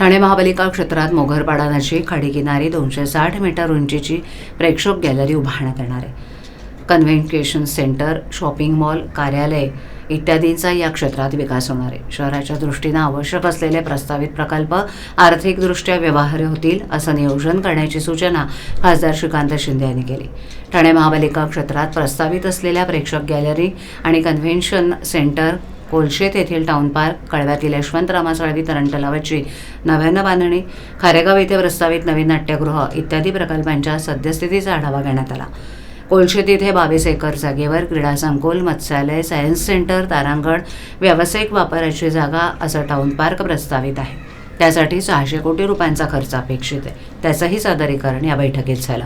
ठाणे महापालिका क्षेत्रात मोघरपाडा नजीक खाडीकिनारी दोनशे साठ मीटर उंचीची प्रेक्षक गॅलरी उभारण्यात येणार आहे. कन्व्हेन्केशन सेंटर शॉपिंग मॉल कार्यालय इत्यादींचा या क्षेत्रात विकास होणार आहे. शहराच्या दृष्टीनं आवश्यक असलेले प्रस्तावित प्रकल्प आर्थिकदृष्ट्या व्यवहार्य होतील असं नियोजन करण्याची सूचना खासदार श्रीकांत शिंदे यांनी केली. ठाणे महापालिका क्षेत्रात प्रस्तावित असलेल्या प्रेक्षक गॅलरी आणि कन्व्हेन्शन सेंटर कोलशेत येथील टाउन पार्क कळव्यातील यशवंत रामासाळवी तरण तलावाची नव्यानं बांधणी खारेगाव येथे प्रस्तावित नवीन नाट्यगृह इत्यादी प्रकल्पांच्या सद्यस्थितीचा आढावा घेण्यात आला. कोलशेत इथे बावीस एकर जागेवर क्रीडा संकुल मत्स्यालय सायन्स सेंटर तारांगण व्यावसायिक वापराची जागा असं टाउन पार्क प्रस्तावित आहे. त्यासाठी सहाशे कोटी रुपयांचा खर्च अपेक्षित आहे. त्याचंही सादरीकरण या बैठकीत झालं.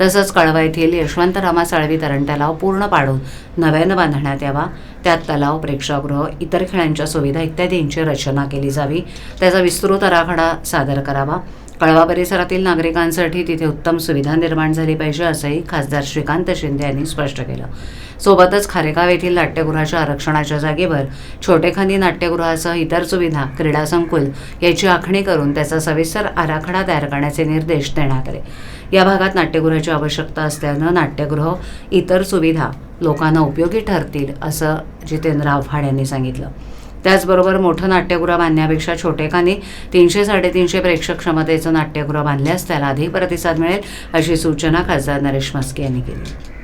तसंच कळवा येथील यशवंतरामा साळवी तरण तलाव पूर्ण पाडून नव्यानं बांधण्यात यावा. त्यात तलाव प्रेक्षागृह इतर खेळांच्या सुविधा इत्यादींची रचना केली जावी. त्याचा विस्तृत आराखडा सादर करावा. कळवा परिसरातील नागरिकांसाठी तिथे उत्तम सुविधा निर्माण झाली पाहिजे असंही खासदार श्रीकांत शिंदे यांनी स्पष्ट केलं. सोबतच खारेगाव येथील नाट्यगृहाच्या आरक्षणाच्या जागेवर छोटेखानी नाट्यगृहासह इतर सुविधा क्रीडा संकुल याची आखणी करून त्याचा सविस्तर आराखडा तयार करण्याचे निर्देश देण्यात आले. या भागात नाट्यगृहाची आवश्यकता असल्यानं नाट्यगृह इतर सुविधा लोकांना उपयोगी ठरतील असं जितेंद्र आव्हाड यांनी सांगितलं. त्याचबरोबर मोठं नाट्यगृह बांधण्यापेक्षा छोटेखानी तीनशे साडेतीनशे प्रेक्षक क्षमतेचं नाट्यगृह बांधल्यास त्याला अधिक प्रतिसाद मिळेल अशी सूचना खासदार नरेश म्हस्के यांनी केली.